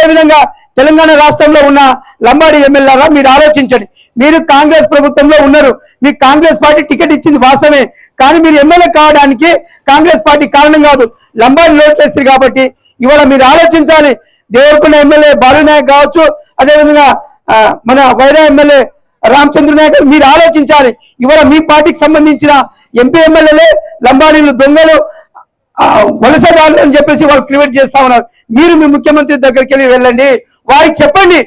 అదేవిధంగా తెలంగాణ రాష్ట్రంలో ఉన్న లంబాడి ఎమ్మెల్యేలా మీరు ఆలోచించండి. మీరు కాంగ్రెస్ ప్రభుత్వంలో ఉన్నారు. మీకు కాంగ్రెస్ పార్టీ టికెట్ ఇచ్చింది వాస్తవమే. కానీ మీరు ఎమ్మెల్యే కావడానికి కాంగ్రెస్ పార్టీ కారణం కాదు. లంబాడి లోట్లేస్తారు కాబట్టి ఇవాళ మీరు ఆలోచించాలి. దేవరకొండ ఎమ్మెల్యే బాలునాయక్ కావచ్చు అదేవిధంగా మన వైరా ఎమ్మెల్యే రామచంద్ర నాయక్ మీరు ఆలోచించాలి. ఇవాళ మీ పార్టీకి సంబంధించిన ఎంపీ ఎమ్మెల్యేలే లంబాడీలు దొంగలు వలసదారులు అని చెప్పేసి వాళ్ళు క్రియేట్ చేస్తా ఉన్నారు. మీరు మీ ముఖ్యమంత్రి దగ్గరికి వెళ్ళి వెళ్ళండి. వారికి చెప్పండి.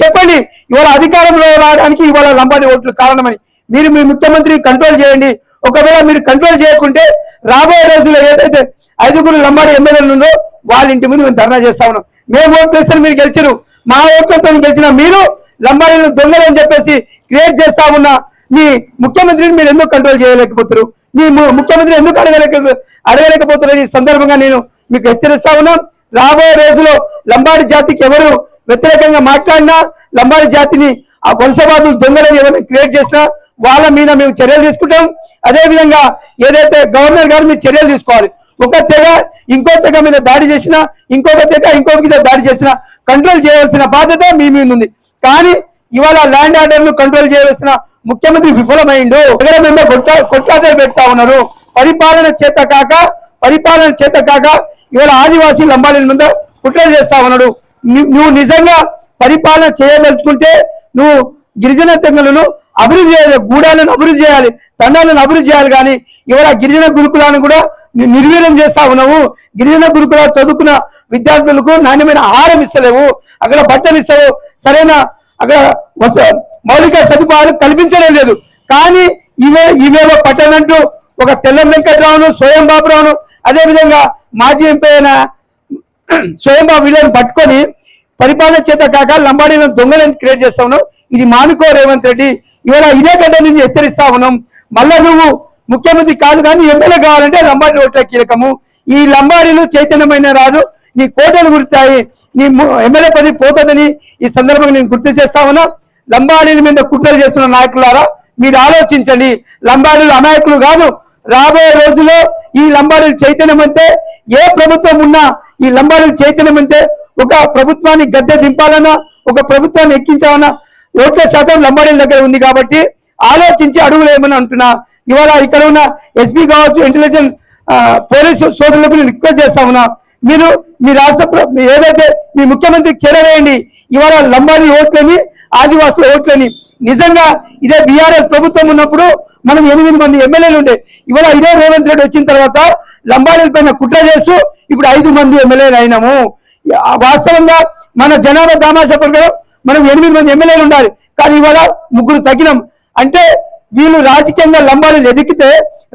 చెప్పండి. ఇవాళ అధికారంలో రావడానికి ఇవాళ లంబాడి ఓట్లు కారణమని. మీరు మీ ముఖ్యమంత్రి కంట్రోల్ చేయండి. ఒకవేళ మీరు కంట్రోల్ చేయకుంటే రాబోయే రోజుల్లో ఏదైతే ఐదుగురు లంబాడి ఎమ్మెల్యేలు ఉందో వాళ్ళ ఇంటి ముందు మేము ధర్నా చేస్తా ఉన్నాం. మేము ఓట్లు వేస్తే మీరు గెలిచారు మా ఓట్లతో గెలిచిన మీరు లంబాడీలు దొంగలు అని చెప్పేసి క్రియేట్ చేస్తా ఉన్న మీ ముఖ్యమంత్రిని మీరు ఎందుకు కంట్రోల్ చేయలేకపోతున్నారు మీ ముఖ్యమంత్రి ఎందుకు అడగలేక అడగలేకపోతున్నారు ఈ సందర్భంగా నేను మీకు హెచ్చరిస్తా ఉన్నాం. రాబోయే రోజుల్లో లంబాడి జాతికి ఎవరు వ్యతిరేకంగా మాట్లాడినా లంబాడి జాతిని ఆ వలసవాదులు దొంగలని ఎవరిని క్రియేట్ చేసినా వాళ్ళ మీద మేము చర్యలు తీసుకుంటాం. అదేవిధంగా ఏదైతే గవర్నర్ గారు మీరు చర్యలు తీసుకోవాలి ఒక తెగ ఇంకో తెగ మీద దాడి చేసినా ఇంకొక తెగ ఇంకొక మీద దాడి చేసినా కంట్రోల్ చేయవలసిన బాధ్యత మీ మీద ఉంది. కానీ ఇవాళ ల్యాండ్ ఆర్డర్ను కంట్రోల్ చేయవలసిన ముఖ్యమంత్రి విఫలమైండు. నగర మేము కొట్ట కొట్లాటలు పెడతా ఉన్నారు. పరిపాలన చేత కాక పరిపాలన చేత కాక ఇవాళ ఆదివాసీ లంబాడీల మీద కుట్రలు చేస్తా ఉన్నాడు. నువ్వు నిజంగా పరిపాలన చేయదలుచుకుంటే నువ్వు గిరిజన తెంగలను అభివృద్ధి చేయాలి గూడాలను అభివృద్ధి చేయాలి తండాలను అభివృద్ధి చేయాలి కానీ ఇవాళ గిరిజన గురుకులాన్ని కూడా నిర్వీర్యం చేస్తా ఉన్నావు. గిరిజన గురుకుల చదువుకున్న విద్యార్థులకు నాణ్యమైన ఆహారం ఇస్తలేవు. అక్కడ బట్టలు ఇస్తావు సరైన అక్కడ మౌలిక సదుపాయాలు కల్పించడం లేదు. కానీ ఇవే ఇవేవో పట్టనంటూ ఒక తెల్ల వెంకట్రావును స్వయం బాబురావును అదేవిధంగా మాజీ ఎంపీ అయిన స్వయంబాబు వీళ్ళని పట్టుకొని పరిపాలన చేత కాక లంబాడీలను దొంగలను క్రియేట్ చేస్తా ఉన్నాం. ఇది మానుకో రేవంత్ రెడ్డి. ఇవాళ ఇదే కంటే నేను హెచ్చరిస్తా ఉన్నాం. మళ్ళా నువ్వు ముఖ్యమంత్రి కాదు కానీ ఎమ్మెల్యే కావాలంటే లంబాడీ ఓట్ల కీలకము. ఈ లంబాడీలు చైతన్యమైన రాదు నీ కోటలు గుర్తాయి. నీ ఎమ్మెల్యే పది పోతుందని ఈ సందర్భంగా నేను గుర్తు చేస్తా ఉన్నా. లంబాడీల మీద కుట్రలు చేస్తున్న నాయకులారా మీరు ఆలోచించండి. లంబాడీలు అమాయకులు కాదు. రాబోయే రోజుల్లో ఈ లంబాడీలు చైతన్యం అంటే ఏ ప్రభుత్వం ఉన్నా ఈ లంబాడీలు చైతన్యం అంటే ఒక ప్రభుత్వాన్ని గద్దె దింపాలన్నా ఒక ప్రభుత్వాన్ని ఎక్కించాలన్నా ఓట్ల శాతం లంబాడీల దగ్గర ఉంది కాబట్టి ఆలోచించి అడుగులు ఏమని అంటున్నా ఇవాళ ఇక్కడ ఉన్న ఎస్పీ కావచ్చు ఇంటెలిజెన్స్ పోలీసు సోదరులకు నేను రిక్వెస్ట్ చేస్తా ఉన్నా మీరు మీ రాష్ట్ర ఏదైతే మీ ముఖ్యమంత్రికి చేరవేయండి ఇవాళ లంబాడీ ఓట్లని ఆదివాసుల ఓట్లని నిజంగా ఇదే బీఆర్ఎస్ ప్రభుత్వం ఉన్నప్పుడు మనం ఎనిమిది మంది ఎమ్మెల్యేలు ఉండే ఇవాళ ఇదే రేవంత్ రెడ్డి వచ్చిన తర్వాత లంబాడీల పైన కుట్ర చేస్తూ ఇప్పుడు ఐదు మంది ఎమ్మెల్యేలు అయినాము. వాస్తవంగా మన జనాభా దామాషా ప్రకారం మనం ఎనిమిది మంది ఎమ్మెల్యేలు ఉండాలి. కానీ ఇవాళ ముగ్గురు తగ్గినాం. అంటే వీళ్ళు రాజకీయంగా లంబాడీలు ఎదిగితే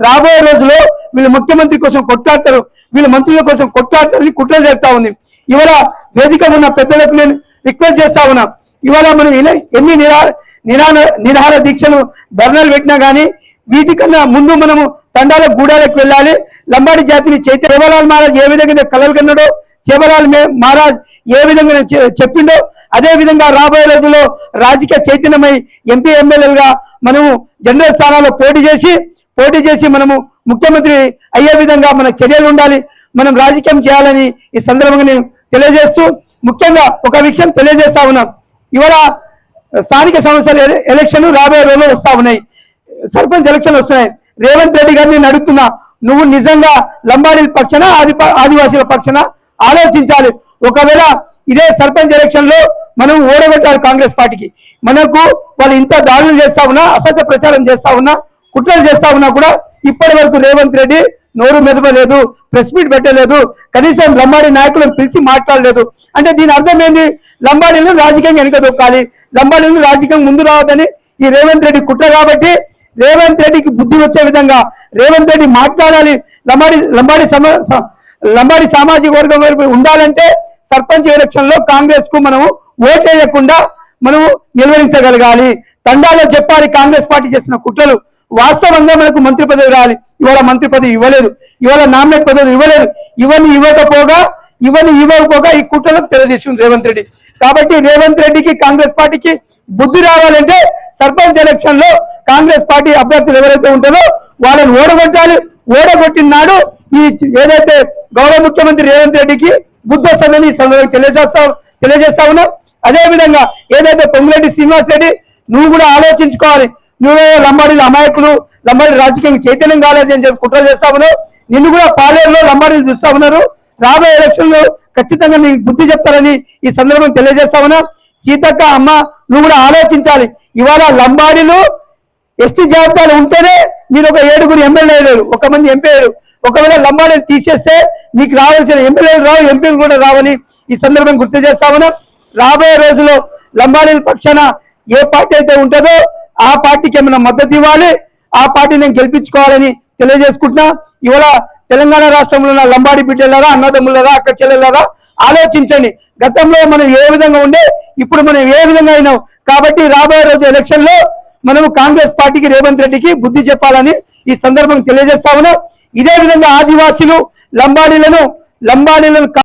రాబోయే రోజుల్లో వీళ్ళు ముఖ్యమంత్రి కోసం కొట్లాడతారు. వీళ్ళు మంత్రుల కోసం కొట్లాడతారని కుట్రలు చేస్తా ఉంది. ఇవాళ వేదిక ఉన్న పెద్దలకు నేను రిక్వెస్ట్ చేస్తా ఉన్నా. ఇవాళ మనం ఎన్ని నిరా నిరాన నిరాహార దీక్షలు ధర్నాలు పెట్టినా కానీ వీటికన్నా ముందు మనము తండాల గూడాలకు వెళ్ళాలి. లంబాడి జాతిని చైతన్య సేవలాల్ మహారాజ్ ఏ విధంగా కలలు కన్నాడో సేవలాల్ మహారాజ్ ఏ విధంగా చెప్పిండో అదే విధంగా రాబోయే రోజుల్లో రాజకీయ చైతన్యమై ఎంపీ ఎమ్మెల్యేలుగా మనము జనరల్ స్థానాల్లో పోటీ చేసి పోటీ చేసి మనము ముఖ్యమంత్రి అయ్యే విధంగా మన చర్యలు ఉండాలి. మనం రాజకీయం చేయాలని ఈ సందర్భంగా నేను తెలియజేస్తూ ముఖ్యంగా ఒక విషయం తెలియజేస్తా ఉన్నాం. ఇవాళ స్థానిక సంస్థల ఎలక్షన్ రాబోయే రోజుల్లో వస్తా ఉన్నాయి. సర్పంచ్ ఎలక్షన్ వస్తున్నాయి. రేవంత్ రెడ్డి గారిని నేను అడుగుతున్నా నువ్వు నిజంగా లంబాడీల పక్షన ఆది ఆదివాసీల పక్షన ఆలోచించాలి. ఒకవేళ ఇదే సర్పంచ్ ఎలక్షన్లో మనం ఓడగొట్టాలి కాంగ్రెస్ పార్టీకి. మనకు వాళ్ళు ఇంత దాడులు చేస్తా ఉన్నా అసత్య ప్రచారం చేస్తా ఉన్నా కుట్రలు చేస్తా ఉన్నా కూడా ఇప్పటి వరకు రేవంత్ రెడ్డి నోరు మెదపలేదు ప్రెస్ మీట్ పెట్టలేదు కనీసం లంబాడి నాయకులను పిలిచి మాట్లాడలేదు. అంటే దీని అర్థం ఏంది? లంబాడీలను రాజకీయంగా వెనుక దొక్కాలి. లంబాడీలను రాజకీయం ముందు రావద్దని ఈ రేవంత్ రెడ్డి కుట్ర కాబట్టి రేవంత్ రెడ్డికి బుద్ధి వచ్చే విధంగా రేవంత్ రెడ్డి మాట్లాడాలి. లంబాడి లంబాడి లంబాడి సామాజిక వర్గం వైపు ఉండాలంటే సర్పంచ్ ఎలక్షన్లో కాంగ్రెస్కు మనము ఓటేయకుండా మనము నిలువరించగలగాలి. తండాలో చెప్పాలి కాంగ్రెస్ పార్టీ చేసిన కుట్రలు. వాస్తవంగా మనకు మంత్రి పదవి రావాలి ఇవాళ మంత్రి పదవి ఇవ్వలేదు. ఇవాళ నామినేట్ పదవి ఇవ్వలేదు. ఇవన్నీ ఇవ్వకపోగా ఇవన్నీ ఇవ్వకపోగా ఈ కుట్రలకు తెలియజేసింది రేవంత్ రెడ్డి. కాబట్టి రేవంత్ రెడ్డికి కాంగ్రెస్ పార్టీకి బుద్ధి రావాలంటే సర్పంచ్ ఎలక్షన్లో కాంగ్రెస్ పార్టీ అభ్యర్థులు ఎవరైతే ఉంటారో వాళ్ళని ఓడగొట్టాలి. ఓడగొట్టిన నాడు ఈ ఏదైతే గౌరవ ముఖ్యమంత్రి రేవంత్ రెడ్డికి బుద్ధి వస్తుందని ఈ సందర్భంగా తెలియజేస్తా తెలియజేస్తా ఉన్నాం. అదే విధంగా ఏదైతే పొంగిరెడ్డి శ్రీనివాస్ రెడ్డి నువ్వు కూడా ఆలోచించుకోవాలి. నువ్వే లంబాడీలు అమాయకులు లంబాడీ రాజకీయంగా చైతన్యం కాలేదు అని చెప్పి కుట్ర చేస్తా ఉన్నావు నిన్ను కూడా పాలేరులో లంబాడీలు చూస్తా ఉన్నారు. రాబోయే ఎలక్షన్లో ఖచ్చితంగా నీకు బుద్ధి చెప్తారని ఈ సందర్భం తెలియజేస్తా ఉన్నా. సీతక్క అమ్మ నువ్వు కూడా ఆలోచించాలి. ఇవాళ లంబాడీలు ఎస్టీ జాబితాలు ఉంటేనే మీరు ఒక ఏడుగురు ఎమ్మెల్యేలు ఒక మంది ఎంపీలు ఒకవేళ లంబాడీని తీసేస్తే మీకు రావాల్సిన ఎమ్మెల్యేలు రావు ఎంపీలు కూడా రావని ఈ సందర్భం గుర్తు చేస్తామన్నా రాబోయే రోజుల్లో లంబాడీల పక్షాన ఏ పార్టీ అయితే ఉంటుందో ఆ పార్టీకి ఏమైనా మద్దతు ఇవ్వాలి? ఆ పార్టీని నేను గెలిపించుకోవాలని తెలియజేసుకుంటున్నా. ఇవాళ తెలంగాణ రాష్ట్రంలో ఉన్న లంబాడి బిడ్డలారా అన్నదమ్ములరా అక్క చెల్లెలారా ఆలోచించండి. గతంలో మనం ఏ విధంగా ఉండే ఇప్పుడు మనం ఏ విధంగా అయినాం? కాబట్టి రాబోయే రోజు ఎలక్షన్లో మనము కాంగ్రెస్ పార్టీకి రేవంత్ రెడ్డికి బుద్ధి చెప్పాలని ఈ సందర్భం తెలియజేస్తా ఉన్నాం. ఇదే విధంగా ఆదివాసీలు లంబాడీలను లంబాడీలను